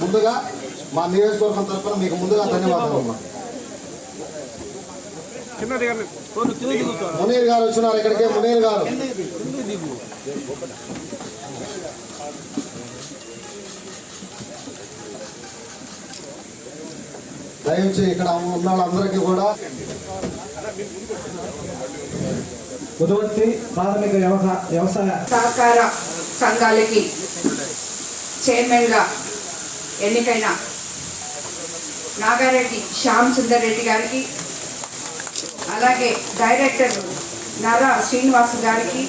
ముందుగా మా నియోజకవర్గం తరఫున మీకు ముందుగా ధన్యవాదాలు. అమ్మా మునీర్ గారు వచ్చినారు ఇక్కడికి మునీర్ గారు. దయచేసి ఇక్కడ ఉన్న వాళ్ళందరికీ కూడా ఉదవర్తి ప్రాథమిక వ్యవసాయ వ్యవసాయ సహకార సంఘాలకి చైర్మన్గా ఎన్నికైన నాగారెడ్డి శ్యామ్ సుందర్ రెడ్డి గారికి అలాగే డైరెక్టర్ నరా శ్రీనివాస్ గారికి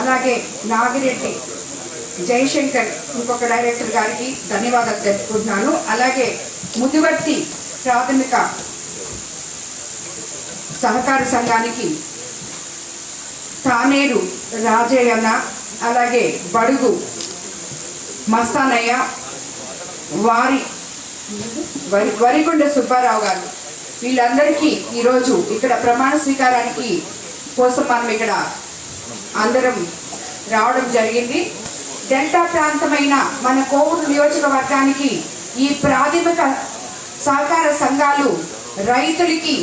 అలాగే నాగిరెడ్డి జయశంకర్ ఇంకొక డైరెక్టర్ గారికి ధన్యవాదాలు తెలుపుకుంటున్నాను. అలాగే ముదివర్తి ప్రాథమిక సహకార సంఘానికి తానేరు రాజయ్యన్న అలాగే బడుగు మస్తానయ్య వారి వరి వరికొండ సుబ్బారావు గారు. వీళ్ళందరికీ ఈరోజు ఇక్కడ ప్రమాణ స్వీకారానికి కోసం మనం ఇక్కడ అందరం రావడం జరిగింది. డెల్టా ప్రాంతమైన మన కోవూరు నియోజకవర్గానికి ఈ ప్రాథమిక సహకార సంఘాలు రైతులకి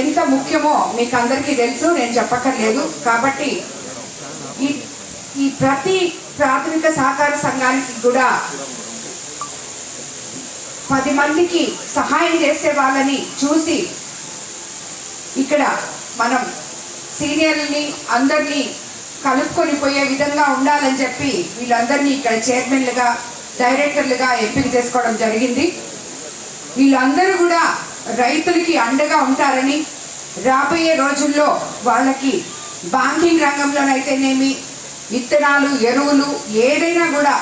ఎంత ముఖ్యమో మీకు అందరికీ తెలుసు నేను చెప్పక్కర్లేదు. కాబట్టి ఈ ఈ ప్రతి ప్రాథమిక సహకార సంఘానికి కూడా పది మందికి సహాయం చేసే వాళ్ళని చూసి ఇక్కడ మనం సీనియర్ని అందరినీ కలుపుకొని పోయే విధంగా ఉండాలని చెప్పి వీళ్ళందరినీ ఇక్కడ చైర్మన్లుగా డైరెక్టర్లుగా ఎంపిక చేసుకోవడం జరిగింది. వీళ్ళందరూ కూడా రైతులకి అండగా ఉంటారని రాబోయే రోజుల్లో వాళ్ళకి బ్యాంకింగ్ రంగంలోనైతేనేమి విత్తనాలు ఎరువులు ఏదైనా కూడా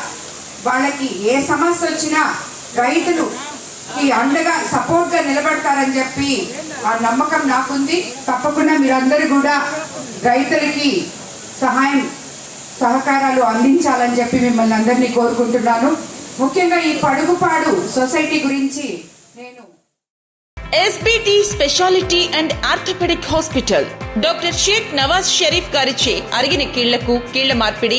వాళ్ళకి ఏ సమస్య వచ్చినా రైతులు ఈ అండగా సపోర్ట్గా నిలబడతారని చెప్పి ఆ నమ్మకం నాకుంది. తప్పకుండా మీరందరూ కూడా రైతులకి సహాయం సహకారాలు అందించాలని చెప్పి మిమ్మల్ని అందరినీ కోరుకుంటున్నాను. ముఖ్యంగా ఈ పడుగుపాడు సొసైటీ గురించి నేను SBT speciality and orthopaedic hospital doctor Sheikh Nawaz Sharif గారిచే అరిగిన కీళ్ళకు కీళ్ళ మార్పిడి